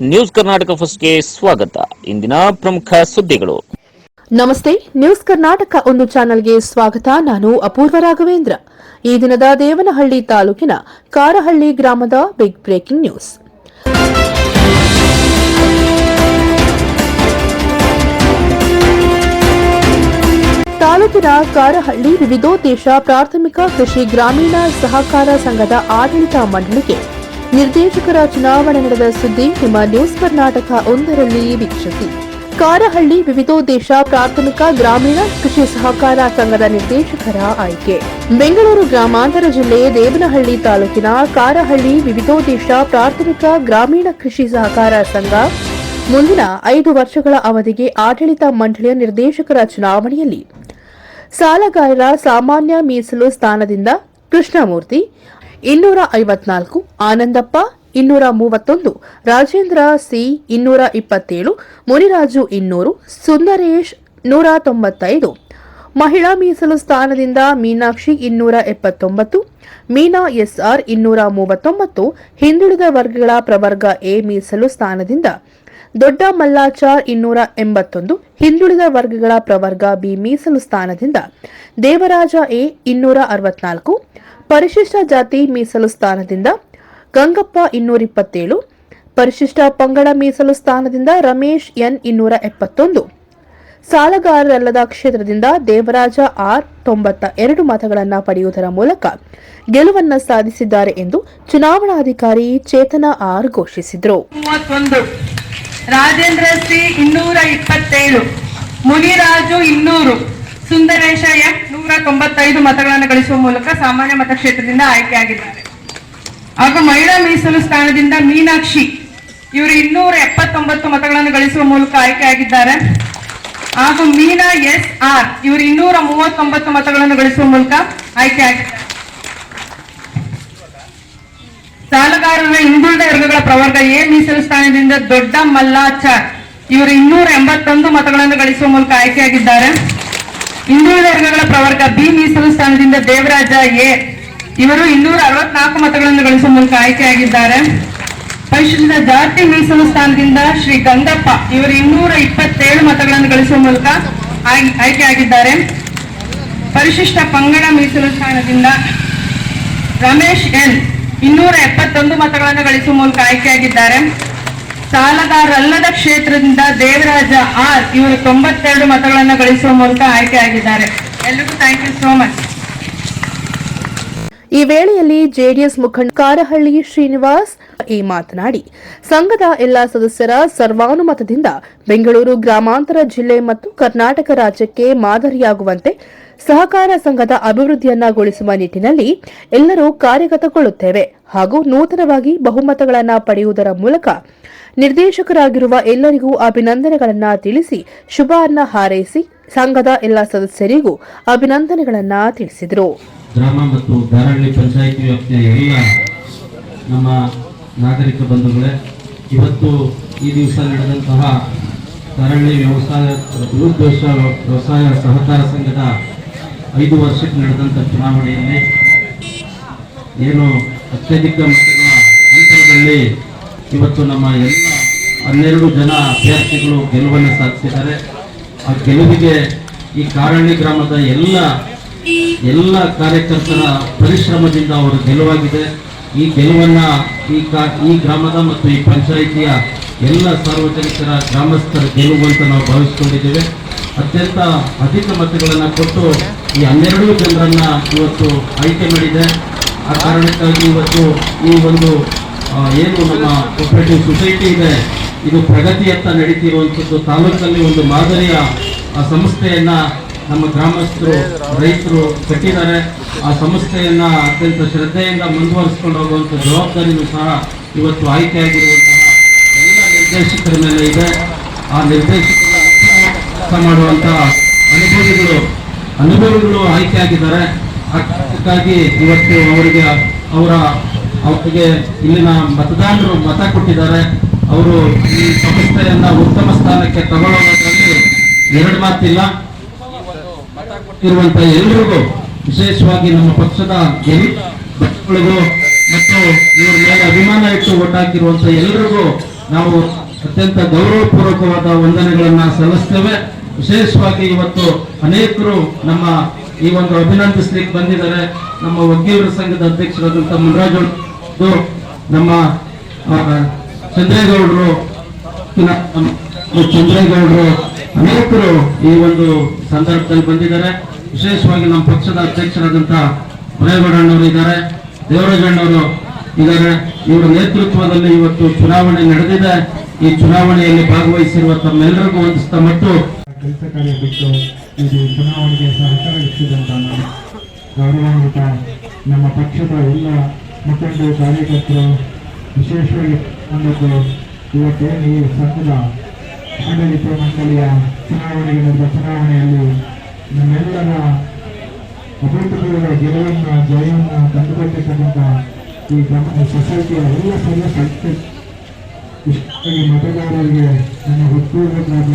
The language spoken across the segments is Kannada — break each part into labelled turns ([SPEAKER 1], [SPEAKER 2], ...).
[SPEAKER 1] ನ್ಯೂಸ್ ಕರ್ನಾಟಕ ಫಸ್ಟ್ಗೆ ಸ್ವಾಗತ. ಇಂದಿನ ಪ್ರಮುಖ ಸುದ್ದಿಗಳು.
[SPEAKER 2] ನಮಸ್ತೆ, ನ್ಯೂಸ್ ಕರ್ನಾಟಕ ಒಂದು ಚಾನೆಲ್ಗೆ ಸ್ವಾಗತ. ನಾನು ಅಪೂರ್ವ ರಾಘವೇಂದ್ರ. ಈ ದಿನದ ದೇವನಹಳ್ಳಿ ತಾಲೂಕಿನ ಕಾರಹಳ್ಳಿ ಗ್ರಾಮದ ಬಿಗ್ ಬ್ರೇಕಿಂಗ್ ನ್ಯೂಸ್ ತಾಲೂಕಿನ ಕಾರಹಳ್ಳಿ ವಿವಿಧೋದ್ದೇಶ ಪ್ರಾಥಮಿಕ ಕೃಷಿ ಗ್ರಾಮೀಣ ಸಹಕಾರ ಸಂಘದ ಆಡಳಿತ ಮಂಡಳಿಗೆ ನಿರ್ದೇಶಕರ ಚುನಾವಣೆ ನಡೆದ ಸುದ್ದಿ ನಿಮ್ಮ ನ್ಯೂಸ್ ಕರ್ನಾಟಕ ಒಂದರಲ್ಲಿ ವೀಕ್ಷಿಸಿ. ಕಾರಹಳ್ಳಿ ವಿವಿಧೋದ್ದೇಶ ಪ್ರಾಥಮಿಕ ಗ್ರಾಮೀಣ ಕೃಷಿ ಸಹಕಾರ ಸಂಘದ ನಿರ್ದೇಶಕರ ಆಯ್ಕೆ. ಬೆಂಗಳೂರು ಗ್ರಾಮಾಂತರ ಜಿಲ್ಲೆ ದೇವನಹಳ್ಳಿ ತಾಲೂಕಿನ ಕಾರಹಳ್ಳಿ ವಿವಿಧೋದ್ದೇಶ ಪ್ರಾಥಮಿಕ ಗ್ರಾಮೀಣ ಕೃಷಿ ಸಹಕಾರ ಸಂಘ. ಮುಂದಿನ ಐದು ವರ್ಷಗಳ ಅವಧಿಗೆ ಆಡಳಿತ ಮಂಡಳಿಯ ನಿರ್ದೇಶಕರ ಚುನಾವಣೆಯಲ್ಲಿ. ಸಾಲಗಾರರ ಸಾಮಾನ್ಯ ಮೀಸಲು ಸ್ಥಾನದಿಂದ ಕೃಷ್ಣಮೂರ್ತಿ ಇನ್ನೂರ ಐವತ್ನಾಲ್ಕು ಆನಂದಪ್ಪ ಇನ್ನೂರ ಮೂವತ್ತೊಂದು ರಾಜೇಂದ್ರ ಸಿ ಇನ್ನೂರ ಇಪ್ಪತ್ತೇಳು ಮುನಿರಾಜು ಇನ್ನೂರು, ಸುಂದರೇಶ್ ನೂರ ತೊಂಬತ್ತೈದು ಮಹಿಳಾ ಮೀಸಲು ಸ್ಥಾನದಿಂದ ಮೀನಾಕ್ಷಿ ಇನ್ನೂರ ಎಪ್ಪತ್ತೊಂಬತ್ತು ಮೀನಾ ಎಸ್ಆರ್ ಇನ್ನೂರ ಮೂವತ್ತೊಂಬತ್ತು ಹಿಂದುಳಿದ ವರ್ಗಗಳ ಪ್ರವರ್ಗ ಎ ಮೀಸಲು ಸ್ಥಾನದಿಂದ ದೊಡ್ಡ ಮಲ್ಲಾಚಾರ್ ಇನ್ನೂರ ಎಂಬತ್ತೊಂದು ಹಿಂದುಳಿದ ವರ್ಗಗಳ ಪ್ರವರ್ಗ ಬಿ ಮೀಸಲು ಸ್ಥಾನದಿಂದ ದೇವರಾಜ ಎ ಇನ್ನೂರ ಅರವತ್ನಾಲ್ಕು ಪರಿಶಿಷ್ಟ ಜಾತಿ ಮೀಸಲು ಸ್ಥಾನದಿಂದ ಗಂಗಪ್ಪ ಇನ್ನೂರ ಇಪ್ಪತ್ತೇಳು, ಪರಿಶಿಷ್ಟ ಪಂಗಡ ಮೀಸಲು ಸ್ಥಾನದಿಂದ ರಮೇಶ್ ಎನ್ ಇನ್ನೂರ ಎಪ್ಪತ್ತೊಂದು, ಸಾಲಗಾರರಲ್ಲದ ಕ್ಷೇತ್ರದಿಂದ ದೇವರಾಜ ಆರ್ ತೊಂಬತ್ತ ಎರಡು ಮತಗಳನ್ನು ಪಡೆಯುವುದರ ಮೂಲಕ ಗೆಲುವನ್ನು ಸಾಧಿಸಿದ್ದಾರೆ ಎಂದು ಚುನಾವಣಾಧಿಕಾರಿ ಚೇತನ ಆರ್ ಘೋಷಿಸಿದರು.
[SPEAKER 3] ರಾಜೇಂದ್ರ ಸಿ ಇನ್ನೂರ ಇಪ್ಪತ್ತೇಳು, ಮುನಿರಾಜು ಇನ್ನೂರು ಸುಂದರೇಶ ಎಂ ನೂರ ತೊಂಬತ್ತೈದು ಮತಗಳನ್ನು ಗಳಿಸುವ ಮೂಲಕ ಸಾಮಾನ್ಯ ಮತಕ್ಷೇತ್ರದಿಂದ ಆಯ್ಕೆಯಾಗಿದ್ದಾರೆ. ಹಾಗೂ ಮಹಿಳಾ ಮೀಸಲು ಸ್ಥಾನದಿಂದ ಮೀನಾಕ್ಷಿ, ಇವರು ಇನ್ನೂರ ಎಪ್ಪತ್ತೊಂಬತ್ತು ಮತಗಳನ್ನು ಗಳಿಸುವ ಮೂಲಕ ಆಯ್ಕೆಯಾಗಿದ್ದಾರೆ. ಹಾಗೂ ಮೀನಾ ಎಸ್ ಆರ್, ಇವರು ಇನ್ನೂರ ಮೂವತ್ತೊಂಬತ್ತು ಮತಗಳನ್ನು ಗಳಿಸುವ ಮೂಲಕ ಆಯ್ಕೆಯಾಗಿದ್ದಾರೆ. ಸಾಲಗಾರರ ಹಿಂದುಳಿದ ವರ್ಗಗಳ ಪ್ರವರ್ಗ ಎ, ಮೀಸಲು ಸ್ಥಾನದಿಂದ ದೊಡ್ಡ ಮಲ್ಲಾಚಾರ್, ಇವರು ಇನ್ನೂರ ಎಂಬತ್ತೊಂದು ಮತಗಳನ್ನು ಗಳಿಸುವ ಮೂಲಕ ಆಯ್ಕೆಯಾಗಿದ್ದಾರೆ. ಹಿಂದುಳಿದ ವರ್ಗಗಳ ಪ್ರವರ್ಗ ಬಿ ಮೀಸಲು ಸ್ಥಾನದಿಂದ ದೇವರಾಜ ಎ. ಇವರು ಇನ್ನೂರ ಅರವತ್ನಾಲ್ಕು ಮತಗಳನ್ನು ಗಳಿಸುವ ಮೂಲಕ ಆಯ್ಕೆಯಾಗಿದ್ದಾರೆ. ಪರಿಶಿಷ್ಟ ಜಾತಿ ಮೀಸಲು ಸ್ಥಾನದಿಂದ ಶ್ರೀ ಗಂಗಪ್ಪ ಇವರು ಇನ್ನೂರ ಇಪ್ಪತ್ತೇಳು ಮತಗಳನ್ನು ಗಳಿಸುವ ಮೂಲಕ ಆಯ್- ಆಯ್ಕೆಯಾಗಿದ್ದಾರೆ. ಪರಿಶಿಷ್ಟ ಪಂಗಡ ಮೀಸಲು ಸ್ಥಾನದಿಂದ ರಮೇಶ್ ಎನ್ ಇನ್ನೂರ ಎಪ್ಪತ್ತೊಂದು ಮತಗಳನ್ನು ಗಳಿಸುವ ಮೂಲಕ ಆಯ್ಕೆಯಾಗಿದ್ದಾರೆ. ಸಾಲಗಾರರಲ್ಲದ ಕ್ಷೇತ್ರದಿಂದ ದೇವರಾಜ ಆರ್ ಇವರು ತೊಂಬತ್ತೆರಡು ಮತಗಳನ್ನು ಗಳಿಸುವ ಮೂಲಕ ಆಯ್ಕೆಯಾಗಿದ್ದಾರೆ. ಎಲ್ರಿಗೂ ಥ್ಯಾಂಕ್ ಯು ಸೋ ಮಚ್
[SPEAKER 2] ಈ ವೇಳೆಯಲ್ಲಿ ಜೆಡಿಎಸ್ ಮುಖಂಡ ಕಾರಹಳ್ಳಿ ಶ್ರೀನಿವಾಸ್ ಈ ಮಾತನಾಡಿ, ಸಂಘದ ಎಲ್ಲಾ ಸದಸ್ಯರ ಸರ್ವಾನುಮತದಿಂದ ಬೆಂಗಳೂರು ಗ್ರಾಮಾಂತರ ಜಿಲ್ಲೆ ಮತ್ತು ಕರ್ನಾಟಕ ರಾಜ್ಯಕ್ಕೆ ಮಾದರಿಯಾಗುವಂತೆ ಸಹಕಾರ ಸಂಘದ ಅಭಿವೃದ್ಧಿಯನ್ನಗೊಳಿಸುವ ನಿಟ್ಟಿನಲ್ಲಿ ಎಲ್ಲರೂ ಕಾರ್ಯಗತಗೊಳ್ಳುತ್ತೇವೆ ಹಾಗೂ ನೂತನವಾಗಿ ಬಹುಮತಗಳನ್ನು ಪಡೆಯುವುದರ ಮೂಲಕ ನಿರ್ದೇಶಕರಾಗಿರುವ ಎಲ್ಲರಿಗೂ ಅಭಿನಂದನೆಗಳನ್ನ ತಿಳಿಸಿ ಶುಭವನ್ನ ಹಾರೈಸಿ ಸಂಘದ ಎಲ್ಲ ಸದಸ್ಯರಿಗೂ ಅಭಿನಂದನೆಗಳನ್ನ ತಿಳಿಸಿದರು.
[SPEAKER 4] ಗ್ರಾಮ ಮತ್ತು ಧಾರಹಳ್ಳಿ ಪಂಚಾಯಿತಿ ವ್ಯಾಪ್ತಿಯ ಎಲ್ಲ ನಮ್ಮ ನಾಗರಿಕ ಬಂಧುಗಳೇ, ಇವತ್ತು ಈ ದಿವಸ ನಡೆದಂತಹ ವ್ಯವಸಾಯ ವ್ಯವಸಾಯ ಸಹಕಾರ ಸಂಘದ ಐದು ವರ್ಷಕ್ಕೆ ನಡೆದಂಥ ಚುನಾವಣೆಯಲ್ಲಿ ಏನು ಅತ್ಯಧಿಕ ಮತಗಳ ಅಂತರದಲ್ಲಿ ಇವತ್ತು ನಮ್ಮ ಎಲ್ಲ ಹನ್ನೆರಡು ಜನ ಅಭ್ಯರ್ಥಿಗಳು ಗೆಲುವನ್ನು ಸಾಧಿಸಿದ್ದಾರೆ. ಆ ಗೆಲುವಿಗೆ ಈ ಕಾರಣಿ ಗ್ರಾಮದ ಎಲ್ಲ ಎಲ್ಲ ಕಾರ್ಯಕರ್ತರ ಪರಿಶ್ರಮದಿಂದ ಅವರು ಗೆಲುವಾಗಿದೆ. ಈ ಗೆಲುವನ್ನು ಈ ಕಾ, ಈ ಗ್ರಾಮದ ಮತ್ತು ಈ ಪಂಚಾಯಿತಿಯ ಎಲ್ಲ ಸಾರ್ವಜನಿಕರ ಗ್ರಾಮಸ್ಥರ ಗೆಲುವು ಅಂತ ನಾವು ಭಾವಿಸ್ಕೊಂಡಿದ್ದೇವೆ. ಅತ್ಯಂತ ಅಧಿಕ ಮತಗಳನ್ನು ಕೊಟ್ಟು ಈ ಹನ್ನೆರಡು ಜನರನ್ನು ಇವತ್ತು ಆಯ್ಕೆ ಮಾಡಿದೆ. ಆ ಕಾರಣಕ್ಕಾಗಿ ಇವತ್ತು ಈ ಒಂದು ಏನು ನಮ್ಮ ಕೋಪರೇಟಿವ್ ಸೊಸೈಟಿ ಇದೆ, ಇದು ಪ್ರಗತಿಯತ್ತ ನಡೀತಿರುವಂಥದ್ದು ತಾಲೂಕಲ್ಲಿ ಒಂದು ಮಾದರಿಯ ಸಂಸ್ಥೆಯನ್ನ ನಮ್ಮ ಗ್ರಾಮಸ್ಥರು, ರೈತರು ಕಟ್ಟಿದ್ದಾರೆ. ಆ ಸಂಸ್ಥೆಯನ್ನ ಅತ್ಯಂತ ಶ್ರದ್ಧೆಯಿಂದ ಮುಂದುವರಿಸ್ಕೊಂಡು ಹೋಗುವಂಥ ಜವಾಬ್ದಾರಿಯೂ ಸಹ ಇವತ್ತು ಆಯ್ಕೆಯಾಗಿರುವಂತಹ ಎಲ್ಲ ನಿರ್ದೇಶಕರ ಮೇಲೆ ಇದೆ. ಆ ನಿರ್ದೇಶಕರ ಕೆಲಸ ಮಾಡುವಂಥ ಅನುಭವಿಗಳು ಅನುಭವಿಗಳು ಆಯ್ಕೆಯಾಗಿದ್ದಾರೆ ಅದಕ್ಕಾಗಿ ಇವತ್ತು ಅವರಿಗೆ, ಅವರ, ಅವರಿಗೆ ಇಲ್ಲಿನ ಮತದಾರರು ಮತ ಕೊಟ್ಟಿದ್ದಾರೆ. ಅವರು ಈ ಸಂಸ್ಥೆಯನ್ನ ಉತ್ತಮ ಸ್ಥಾನಕ್ಕೆ ತಗೊಳ್ಳೋದ್ರಲ್ಲಿ ಎರಡು ಮಾತಿಲ್ಲ. ಇರುವಂತ ಎಲ್ಲರಿಗೂ ವಿಶೇಷವಾಗಿ ನಮ್ಮ ಪಕ್ಷದ ಪಕ್ಷಗಳಿಗೂ ಮತ್ತು ಇವರ ಮೇಲೆ ಅಭಿಮಾನ ಇಟ್ಟು ಒಟ್ಟಾಕಿರುವಂತ ಎಲ್ಲರಿಗೂ ನಾವು ಅತ್ಯಂತ ಗೌರವಪೂರ್ವಕವಾದ ವಂದನೆಗಳನ್ನ ಸಲ್ಲಿಸ್ತೇವೆ. ವಿಶೇಷವಾಗಿ ಇವತ್ತು ಅನೇಕರು ನಮ್ಮ ಈ ಒಂದು ಅಭಿನಂದಿಸ್ಲಿಕ್ಕೆ ಬಂದಿದ್ದಾರೆ. ನಮ್ಮ ವಕೀಲರ ಸಂಘದ ಅಧ್ಯಕ್ಷರಾದಂಥ ಮುನರಾಜ್ ನಮ್ಮ ಚಂದ್ರೇಗೌಡರು ಚಂದ್ರೇಗೌಡರು ಅನೇಕರು ಈ ಒಂದು ಸಂದರ್ಭದಲ್ಲಿ ಬಂದಿದ್ದಾರೆ. ವಿಶೇಷವಾಗಿ ನಮ್ಮ ಪಕ್ಷದ ಅಧ್ಯಕ್ಷರಾದಂಥ ಮುನೇಗೌಡಣ್ಣವರು ಇದ್ದಾರೆ. ದೇವರಾಜಣ್ಣವರು ಇದ್ದಾರೆ. ಇವರ ನೇತೃತ್ವದಲ್ಲಿ ಇವತ್ತು ಚುನಾವಣೆ ನಡೆದಿದೆ. ಈ ಚುನಾವಣೆಯಲ್ಲಿ ಭಾಗವಹಿಸಿರುವ ತಮ್ಮೆಲ್ಲರಿಗೂ ವಂದಿಸ್ತಾ ಮತ್ತು
[SPEAKER 5] ಕೆಲಸ ಕಾರ್ಯ ಬಿಟ್ಟು ಇದು ಚುನಾವಣೆಗೆ ಸಹಕರಿಸಿದಂತ ಗೌರವಾನ್ವಿತ ನಮ್ಮ ಪಕ್ಷದ ಎಲ್ಲ ಮುಖಂಡರು ಕಾರ್ಯಕರ್ತರು, ವಿಶೇಷವಾಗಿ ಬಂದದ್ದು ಇವತ್ತೇನು ಈ ಸಂಘದ ಆಡಳಿತ ಮಂಡಳಿಯ ಚುನಾವಣೆಗೆ ನಡೆದ ಚುನಾವಣೆಯಲ್ಲಿ ನಮ್ಮೆಲ್ಲರ ಅಭೂತಪೂರ್ವ ಗೆಲುವನ್ನು, ಜಯವನ್ನು ತಂದುಕೊಟ್ಟಿರ್ತಕ್ಕಂಥ ಈ ಗ್ರಾಮ ಸೊಸೈಟಿಯ ಎಲ್ಲ ಸದಸ್ಯ ಇಷ್ಟವಾಗಿ ಮತದಾರರಿಗೆ ನನ್ನ ಹೃತ್ಪೂರ್ವಕವಾದ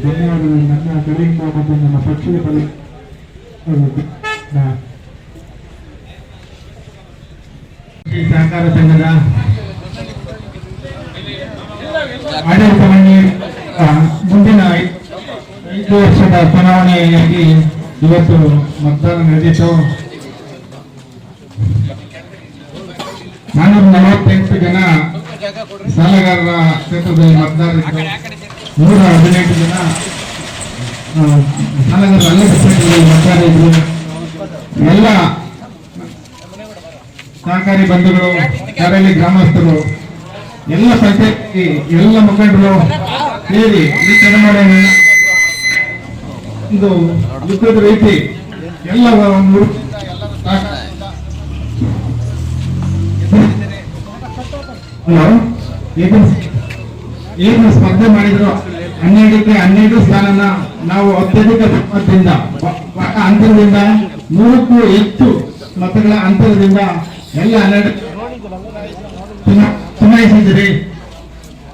[SPEAKER 5] ಧನ್ಯವಾದಗಳು ನನ್ನ ಕಡೆಯಿಂದ ಮತ್ತು ನನ್ನ ಪಕ್ಷದ ಬಳಿ ಸಹಕಾರ ಸಂಘದ ಆಡಳಿತ ಮಂಡಳಿ ಆ, ಮುಂದಿನ ಐದು ವರ್ಷದ ಚುನಾವಣೆಯಾಗಿ ಇವತ್ತು ಮತದಾನ ನಡೆದಿತ್ತು. ನಾನೂರ ನಲವತ್ತೆಂಟು ಜನ ಸಾಲಗಾರರ ಕ್ಷೇತ್ರದಲ್ಲಿ ಮತದಾರರಿದ್ದು. ನೂರ ಹದಿನೆಂಟು ಜನ ಎಲ್ಲ ಸಹಕಾರಿ ಬಂಧುಗಳು ಕರೆಯಲ್ಲಿ ಗ್ರಾಮಸ್ಥರು, ಎಲ್ಲ ಪಂಚಾಯತಿ, ಎಲ್ಲ ಮುಖಂಡರು ಸೇರಿ ಈ ತಲೆಮಾರ ಒಂದು ಯುದ್ಧದ ರೀತಿ ಎಲ್ಲ ಏನು ಏನು ಸ್ಪರ್ಧೆ ಮಾಡಿದ್ರು ಹನ್ನೆರಡಕ್ಕೆ ಹನ್ನೆರಡು ಸ್ಥಾನನ ನಾವು ಅತ್ಯಧಿಕ ಮತದಿಂದ ಬ- ಬ- ಅಂತರದಿಂದ ನೂರಕ್ಕೂ ಹೆಚ್ಚು ಮತಗಳ ಅಂತರದಿಂದ ಎಲ್ಲ ಹನ್ನೆರಡು ಚುನಾ- ಚುನಾಯಿಸಿದಿರಿ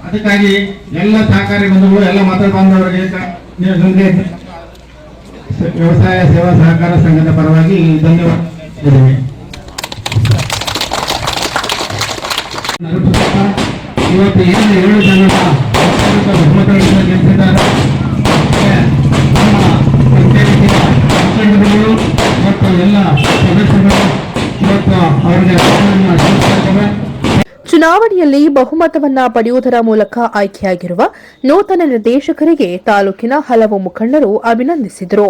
[SPEAKER 5] ಅದಕ್ಕಾಗಿ ಎಲ್ಲ ಸಹಕಾರಿ ಬಂಧುಗಳು, ಎಲ್ಲ ಮತ ಬಾಂಧವರಿಗೆ ವ್ಯವಸಾಯ, ಸೇವಾ ಸಹಕಾರ ಸಂಘದ ಪರವಾಗಿ ಧನ್ಯವಾದ. ಇವತ್ತು ಏನು ಏಳು ಅತ್ಯಧಿಕ ಬಹುಮತಗಳಿಂದ ಗೆಲ್ಲಿಸಿದ್ದಾರೆ ಎಲ್ಲ ಸದಸ್ಯರು ಇವತ್ತು ಅವರಿಗೆ ಅಭಿನಂದನೆಯನ್ನು ಸಲ್ಲಿಸುತ್ತೇವೆ.
[SPEAKER 2] ಚುನಾವಣೆಯಲ್ಲಿ ಬಹುಮತವನ್ನ ಪಡೆಯುವುದರ ಮೂಲಕ ಆಯ್ಕೆಯಾಗಿರುವ ನೂತನ ನಿರ್ದೇಶಕರಿಗೆ ತಾಲೂಕಿನ ಹಲವು ಮುಖಂಡರು ಅಭಿನಂದಿಸಿದರು.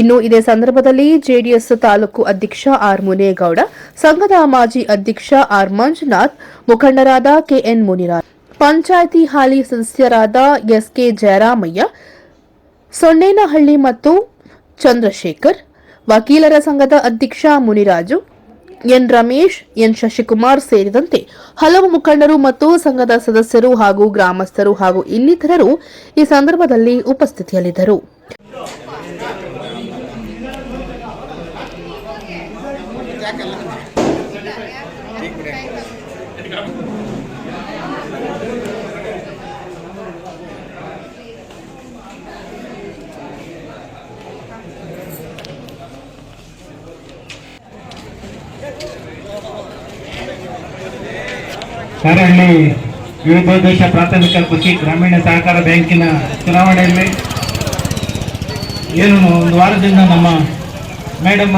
[SPEAKER 2] ಇನ್ನು ಇದೇ ಸಂದರ್ಭದಲ್ಲಿ ಜೆಡಿಎಸ್ ತಾಲೂಕು ಅಧ್ಯಕ್ಷ ಆರ್ ಮುನೇಗೌಡ, ಸಂಘದ ಮಾಜಿ ಅಧ್ಯಕ್ಷ ಆರ್ ಮಂಜುನಾಥ್, ಮುಖಂಡರಾದ ಕೆಎನ್ ಮುನಿರಾಜ್, ಪಂಚಾಯಿತಿ ಹಾಲಿ ಸದಸ್ಯರಾದ ಎಸ್ಕೆ ಜಯರಾಮಯ್ಯ ಸೊಣ್ಣೇನಹಳ್ಳಿ ಮತ್ತು ಚಂದ್ರಶೇಖರ್, ವಕೀಲರ ಸಂಘದ ಅಧ್ಯಕ್ಷ ಮುನಿರಾಜು, ಎನ್ ರಮೇಶ್, ಎನ್ ಶಶಿಕುಮಾರ್ ಸೇರಿದಂತೆ ಹಲವು ಮುಖಂಡರು ಮತ್ತು ಸಂಘದ ಸದಸ್ಯರು ಹಾಗೂ ಗ್ರಾಮಸ್ಥರು ಹಾಗೂ ಇನ್ನಿತರರು ಈ ಸಂದರ್ಭದಲ್ಲಿ ಉಪಸ್ಥಿತಿಯಲ್ಲಿದ್ದರು.
[SPEAKER 5] ಕಾರಹಳ್ಳಿ ವಿವಿಧೋದ್ದೇಶ ಪ್ರಾಥಮಿಕ ಕೃಷಿ, ಗ್ರಾಮೀಣ ಸಹಕಾರ ಬ್ಯಾಂಕಿನ ಚುನಾವಣೆಯಲ್ಲಿ ಏನು ಒಂದು ವಾರದಿಂದ ನಮ್ಮ ಮೇಡಮ್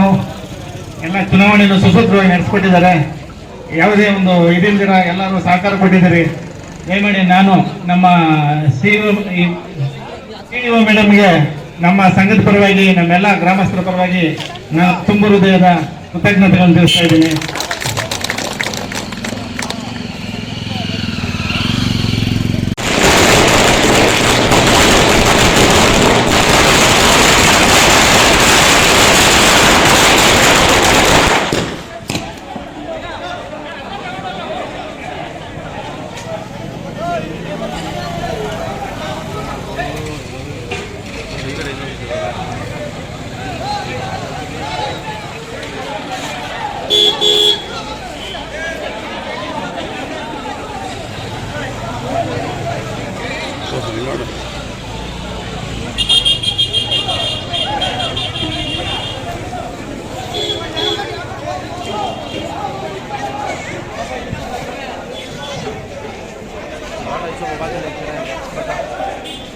[SPEAKER 5] ಎಲ್ಲ ಚುನಾವಣೆಯನ್ನು ಸುಸೂತ್ರವಾಗಿ ನಡೆಸ್ಕೊಟ್ಟಿದ್ದಾರೆ. ಯಾವುದೇ ಒಂದು ಇದಿಲ್ದಿರ ಎಲ್ಲರೂ ಸಹಕಾರ ಕೊಟ್ಟಿದ್ದಾರೆ. ದಯಮಾಡಿ ನಾನು ನಮ್ಮ ಸಿ ಸಿ ಮೇಡಮ್ಗೆ ನಮ್ಮ ಸಂಘದ ಪರವಾಗಿ, ನಮ್ಮೆಲ್ಲ ಗ್ರಾಮಸ್ಥರ ಪರವಾಗಿ ನಾನು ತುಂಬ ಹೃದಯದ ಕೃತಜ್ಞತೆಗಳನ್ನು ತಿಳಿಸ್ತಾ ಇದ್ದೀನಿ. Non so, va.